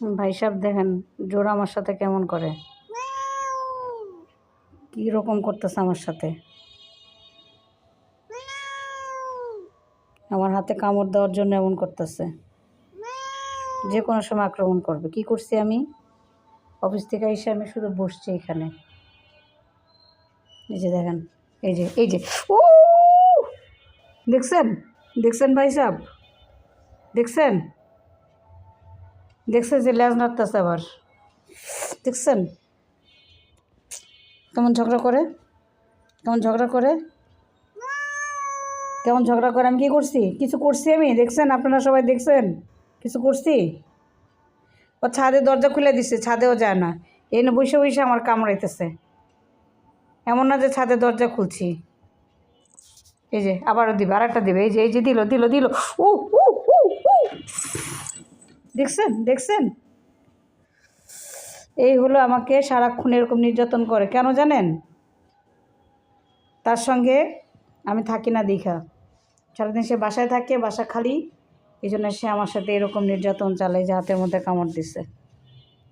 ভাই সাহেব দেখেন, জোর আমার সাথে কেমন করে? কী রকম করতেছে আমার সাথে? আমার হাতে কামড় দেওয়ার জন্য এমন করতেছে। যে কোনো সময় আক্রমণ করবে। কি করছি আমি? অফিস থেকে এসে আমি শুধু বসছি এখানে। এই যে দেখেন, এই যে এই যে, ও! দেখছেন? দেখছেন ভাই সাহেব? দেখছেন? দেখছেন যে লেজ নাড়তেছে আবার। দেখছেন? কেমন ঝগড়া করে? কেমন ঝগড়া করে? কেমন ঝগড়া করে? আমি কি করছি? কিছু করছি আমি? দেখছেন? আপনারা সবাই দেখছেন? কিছু করছি? ও ছাদে দরজা খুলে দিছে, ছাদেও যায় না। এনে বসে বসে আমার কামড়াইতেছে। এমন না যে ছাদে দরজা খুলছি। এই যে, আবারও দিবে আর একটা দিবে। এই যে এই যে, দিল দিল দিল। ও উ দেখছেন? দেখছেন? এই হলো আমাকে সারাক্ষণ এরকম নির্যাতন করে। কেন জানেন? তার সঙ্গে আমি থাকি না দীঘা। সারাদিন সে বাসায় থাকে, বাসা খালি। এই জন্য সে আমার সাথে এরকম নির্যাতন চালায় যে হাতের মধ্যে কামড় দিছে।